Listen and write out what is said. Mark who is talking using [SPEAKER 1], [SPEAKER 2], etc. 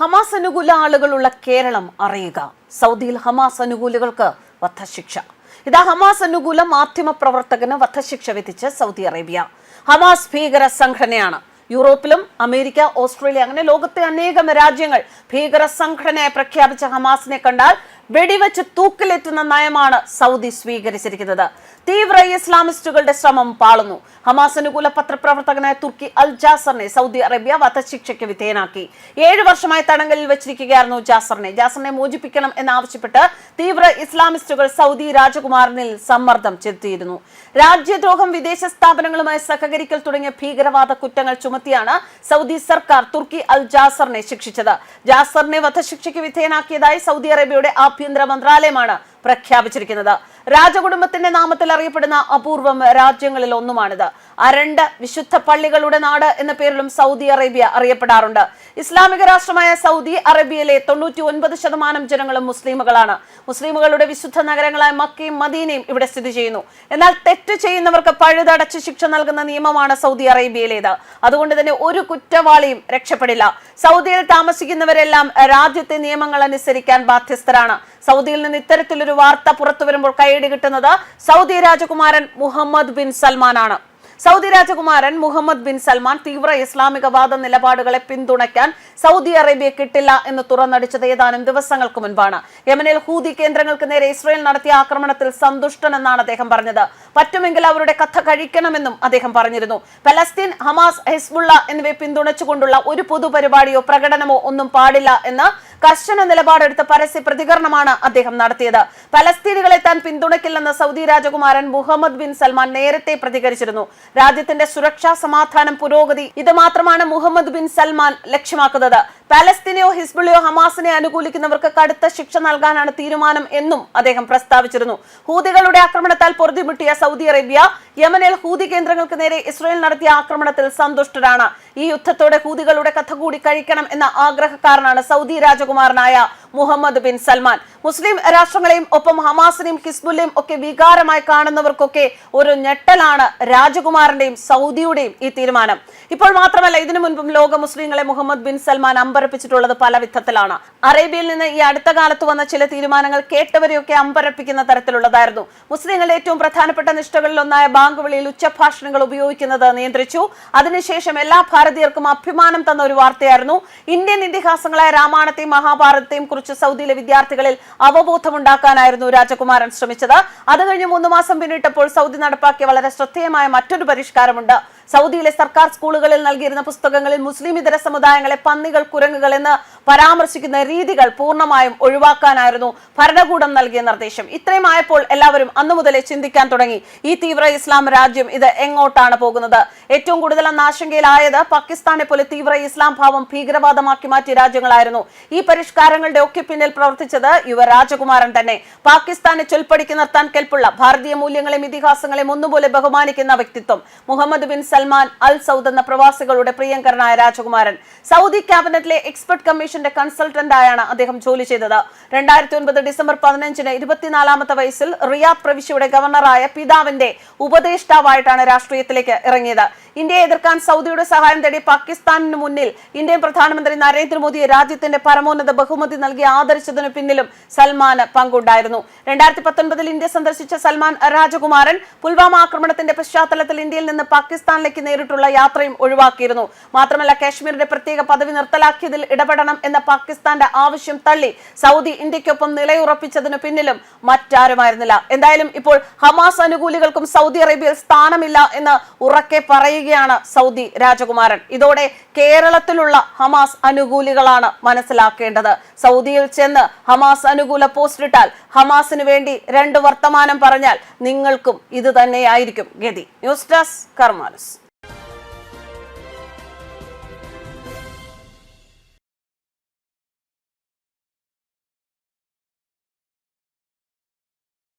[SPEAKER 1] Hamas അനുകൂല ആളുകളുള്ള കേരളം അറിയുക. സൗദിയിൽ ഹമാസ് അനുകൂലികൾക്ക് വധശിക്ഷ. ഇതാ ഹമാസ് അനുകൂല മാധ്യമ പ്രവർത്തകന് വധശിക്ഷ വിധിച്ച് സൗദി അറേബ്യ. ഹമാസ് ഭീകര സംഘടനയാണ്. യൂറോപ്പിലും അമേരിക്ക ഓസ്ട്രേലിയ അങ്ങനെ ലോകത്തെ അനേകം രാജ്യങ്ങൾ ഭീകര സംഘടനയെ പ്രഖ്യാപിച്ച ഹമാസിനെ കണ്ടാൽ വെടിവെച്ച് തൂക്കിലെത്തുന്ന നയമാണ് സൗദി സ്വീകരിച്ചിരിക്കുന്നത്. തീവ്ര ഇസ്ലാമിസ്റ്റുകളുടെ ശ്രമം പാളുന്നു. ഹമാസ് അനുകൂല പത്രപ്രവർത്തകനായ തുർക്കി അൽ ജാസറിനെ സൗദി അറേബ്യ വധശിക്ഷയ്ക്ക് വിധേയനാക്കി. ഏഴു വർഷമായി തടങ്കലിൽ വെച്ചിരിക്കുകയായിരുന്നു ജാസറിനെ. ജാസറിനെ മോചിപ്പിക്കണം എന്നാവശ്യപ്പെട്ട് തീവ്ര ഇസ്ലാമിസ്റ്റുകൾ സൗദി രാജകുമാരനിൽ സമ്മർദ്ദം ചെലുത്തിയിരുന്നു. രാജ്യദ്രോഹം വിദേശ സ്ഥാപനങ്ങളുമായി സഹകരിക്കൽ തുടങ്ങിയ ഭീകരവാദ കുറ്റങ്ങൾ ചുമത്തിയാണ് സൗദി സർക്കാർ തുർക്കി അൽ ജാസറിനെ ശിക്ഷിച്ചത്. ജാസറിനെ വധശിക്ഷയ്ക്ക് വിധേയനാക്കിയതായി സൗദി അറേബ്യയുടെ ആഭ്യന്തര മന്ത്രാലയമാണ് പ്രഖ്യാപിച്ചിരിക്കുന്നത്. രാജകുടുംബത്തിന്റെ നാമത്തിൽ അറിയപ്പെടുന്ന അപൂർവം രാജ്യങ്ങളിൽ ഒന്നുമാണിത് അരണ്ട് വിശുദ്ധ പള്ളികളുടെ നാട് എന്ന പേരിലും സൗദി അറേബ്യ അറിയപ്പെടാറുണ്ട്. ഇസ്ലാമിക രാഷ്ട്രമായ സൗദി അറേബ്യയിലെ തൊണ്ണൂറ്റി ഒൻപത് ശതമാനം ജനങ്ങളും മുസ്ലിമുകളാണ്. മുസ്ലിമുകളുടെ വിശുദ്ധ നഗരങ്ങളായ മക്കയും മദീനയും ഇവിടെ സ്ഥിതി ചെയ്യുന്നു. എന്നാൽ തെറ്റ് ചെയ്യുന്നവർക്ക് പഴുതടച്ച് ശിക്ഷ നൽകുന്ന നിയമമാണ് സൗദി അറേബ്യയിലേത്. അതുകൊണ്ട് തന്നെ ഒരു കുറ്റവാളിയും രക്ഷപ്പെടില്ല. സൗദിയിൽ താമസിക്കുന്നവരെല്ലാം രാജ്യത്തെ നിയമങ്ങൾ അനുസരിക്കാൻ ബാധ്യസ്ഥരാണ്. സൗദിയിൽ നിന്ന് ഇത്തരത്തിലൊരു വാർത്ത പുറത്തു വരുമ്പോൾ കൈയടി കിട്ടുന്നത് സൗദി രാജകുമാരൻ മുഹമ്മദ് ബിൻ സൽമാനാണ്. സൗദി രാജകുമാരൻ മുഹമ്മദ് ബിൻ സൽമാൻ തീവ്ര ഇസ്ലാമികവാദ നിലപാടുകളെ പിന്തുണയ്ക്കാൻ സൗദി അറേബ്യ കിട്ടില്ല എന്ന് തുറന്നടിച്ചത് ഏതാനും ദിവസങ്ങൾക്ക് മുൻപാണ്. യമനിൽ ഹൂതി കേന്ദ്രങ്ങൾക്ക് നേരെ ഇസ്രയേൽ നടത്തിയ ആക്രമണത്തിൽ സന്തുഷ്ടനെന്നാണ് അദ്ദേഹം പറഞ്ഞത്. പറ്റുമെങ്കിൽ അവരുടെ കഥ കഴിക്കണമെന്നും അദ്ദേഹം പറഞ്ഞിരുന്നു. പലസ്തീൻ ഹമാസ് ഹെസ്ബുള്ള എന്നിവയെ പിന്തുണച്ചുകൊണ്ടുള്ള ഒരു പൊതുപരിപാടിയോ പ്രകടനമോ ഒന്നും പാടില്ല എന്ന് കർശന നിലപാടെടുത്ത പരസ്യ പ്രതികരണമാണ് അദ്ദേഹം നടത്തിയത്. പലസ്തീനുകളെ താൻ പിന്തുണയ്ക്കില്ലെന്ന് സൗദി രാജകുമാരൻ മുഹമ്മദ് ബിൻ സൽമാൻ നേരത്തെ പ്രതികരിച്ചിരുന്നു. രാജ്യത്തിന്റെ സുരക്ഷാ സമാധാനം പുരോഗതി ഇത് മാത്രമാണ് മുഹമ്മദ് ബിൻ സൽമാൻ ലക്ഷ്യമാക്കുന്നത്. പാലസ്തീനെയോ ഹിസ്ബുളിയോ ഹമാസിനെ അനുകൂലിക്കുന്നവർക്ക് കടുത്ത ശിക്ഷ നൽകാനാണ് തീരുമാനം എന്നും അദ്ദേഹം പ്രസ്താവിച്ചിരുന്നു. ഹൂതികളുടെ ആക്രമണത്താൽ പൊറുതിമുട്ടിയ സൗദി അറേബ്യ യമനിൽ ഹൂതി കേന്ദ്രങ്ങൾക്ക് നേരെ ഇസ്രയേൽ നടത്തിയ ആക്രമണത്തിൽ സന്തുഷ്ടരാണ്. ഈ യുദ്ധത്തോടെ ഹൂതികളുടെ കഥ കൂടി കഴിക്കണം എന്ന ആഗ്രഹക്കാരനാണ് സൗദി രാജകുമാരനായ മുഹമ്മദ് ബിൻ സൽമാൻ. മുസ്ലിം രാഷ്ട്രങ്ങളെയും ഒപ്പം ഹമാസിനെയും ഹിസ്ബുല്ലെയും ഒക്കെ വികാരമായി കാണുന്നവർക്കൊക്കെ ഒരു ഞെട്ടലാണ് രാജകുമാരന്റെയും സൗദിയുടെയും ഈ തീരുമാനം. ഇപ്പോൾ മാത്രമല്ല ഇതിനു മുൻപും ലോക മുസ്ലിങ്ങളെ മുഹമ്മദ് ബിൻ സൽമാൻ അമ്പരപ്പിച്ചിട്ടുള്ളത് പല വിധത്തിലാണ്. അറേബ്യയിൽ നിന്ന് ഈ അടുത്ത കാലത്ത് വന്ന ചില തീരുമാനങ്ങൾ കേട്ടവരെയൊക്കെ അമ്പരപ്പിക്കുന്ന തരത്തിലുള്ളതായിരുന്നു. മുസ്ലിങ്ങളുടെ ഏറ്റവും പ്രധാനപ്പെട്ട നിഷ്ഠകളിൽ ഒന്നായ ബാങ്ക് വിളിയിൽ ഉച്ചഭാഷണങ്ങൾ ഉപയോഗിക്കുന്നത് നിയന്ത്രിച്ചു. അതിനുശേഷം എല്ലാ ഭാരതീയർക്കും അഭിമാനം തന്ന ഒരു വാർത്തയായിരുന്നു. ഇന്ത്യൻ ഇതിഹാസങ്ങളായ രാമായണത്തെയും മഹാഭാരതത്തെയും കുറിച്ച് സൗദിയിലെ വിദ്യാർത്ഥികളിൽ അവബോധമുണ്ടാക്കാനായിരുന്നു രാജകുമാരൻ ശ്രമിച്ചത്. അത് കഴിഞ്ഞ് മൂന്ന് മാസം പിന്നിട്ടപ്പോൾ സൗദി നടപ്പാക്കിയ വളരെ ശ്രദ്ധേയമായ മറ്റൊരു പരിഷ്കാരമുണ്ട്. സൗദിയിലെ സർക്കാർ സ്കൂളുകളിൽ നൽകിയിരുന്ന പുസ്തകങ്ങളിൽ മുസ്ലിം ഇതര സമുദായങ്ങളെ പന്നികൾ കുരങ്ങുകൾ എന്ന് പരാമർശിക്കുന്ന രീതികൾ പൂർണമായും ഒഴിവാക്കാനായിരുന്നു ഭരണകൂടം നൽകിയ നിർദ്ദേശം. ഇത്രയും ആയപ്പോൾ എല്ലാവരും അന്നു മുതലേ ചിന്തിക്കാൻ തുടങ്ങി. ഈ തീവ്ര ഇസ്ലാം രാജ്യം ഇത് എങ്ങോട്ടാണ് പോകുന്നത്? ഏറ്റവും കൂടുതൽ അന്ന് ആശങ്കയിലായത് പാകിസ്ഥാനെ പോലെ തീവ്ര ഇസ്ലാം ഭാവം ഭീകരവാദമാക്കി മാറ്റിയ രാജ്യങ്ങളായിരുന്നു. ഈ പരിഷ്കാരങ്ങളുടെ ഒക്കെ പിന്നിൽ പ്രവർത്തിച്ചത് യുവ രാജകുമാരൻ തന്നെ. പാകിസ്ഥാനെ ചൊൽപ്പടിക്ക് നിർത്താൻ കെൽപ്പുള്ള ഭാരതീയ മൂല്യങ്ങളെയും ഇതിഹാസങ്ങളെയും ഒന്നുപോലെ ബഹുമാനിക്കുന്ന വ്യക്തിത്വം Mohammed bin Salman Al Saud എന്ന പ്രവാസികളുടെ പ്രിയങ്കരനായ രാജകുമാരൻ. സൗദി ക്യാബിനറ്റിലെ എക്സ്പെർട്ട് കമ്മീഷന്റെ കൺസൾട്ടന്റായാണ് അദ്ദേഹം ജോലി ചെയ്തത്. രണ്ടായിരത്തി ഒൻപത് ഡിസംബർ പതിനഞ്ചിന് ഇരുപത്തിനാലാമത്തെ വയസ്സിൽ റിയാദ് പ്രവിശ്യയുടെ ഗവർണറായ പിതാവിന്റെ ഉപദേഷ്ടാവായിട്ടാണ് രാഷ്ട്രീയത്തിലേക്ക് ഇറങ്ങിയത്. ഇന്ത്യയെ എതിർക്കാൻ സൗദിയുടെ സഹായം തേടി പാകിസ്ഥാനിന് മുന്നിൽ ഇന്ത്യൻ പ്രധാനമന്ത്രി നരേന്ദ്രമോദിയെ രാജ്യത്തിന്റെ പരമോന്നത ബഹുമതി നൽകി ആദരിച്ചതിനു പിന്നിലും സൽമാൻ പങ്കുണ്ടായിരുന്നു. രണ്ടായിരത്തി പത്തൊൻപതിൽ ഇന്ത്യ സന്ദർശിച്ച സൽമാൻ രാജകുമാരൻ പുൽവാമ ആക്രമണത്തിന്റെ പശ്ചാത്തലത്തിൽ ഇന്ത്യയിൽ നിന്ന് പാകിസ്ഥാനിലേക്ക് നേരിട്ടുള്ള യാത്രയും ഒഴിവാക്കിയിരുന്നു. മാത്രമല്ല കാശ്മീരിന്റെ പ്രത്യേക പദവി നിർത്തലാക്കിയതിൽ ഇടപെടണം എന്ന പാകിസ്ഥാന്റെ ആവശ്യം തള്ളി സൗദി ഇന്ത്യക്കൊപ്പം നിലയുറപ്പിച്ചതിനു പിന്നിലും മറ്റാരുമായിരുന്നില്ല. എന്തായാലും ഇപ്പോൾ ഹമാസ് അനുകൂലികൾക്കും സൗദി അറേബ്യയിൽ സ്ഥാനമില്ല എന്ന് ഉറക്കെ പറയുകയാണ് സൗദി രാജകുമാരൻ. ഇതോടെ കേരളത്തിലുള്ള ഹമാസ് അനുകൂലികളാണ് മനസ്സിലാക്കേണ്ടത്. സൗദിയിൽ ചെന്ന് ഹമാസ് അനുകൂല പോസ്റ്റ് ഇട്ടാൽ ഹമാസിന് വേണ്ടി രണ്ട് വർത്തമാനം പറഞ്ഞാൽ നിങ്ങൾക്കും ഇത് തന്നെയായിരിക്കും ഗതി. News desk കർമാനസ്.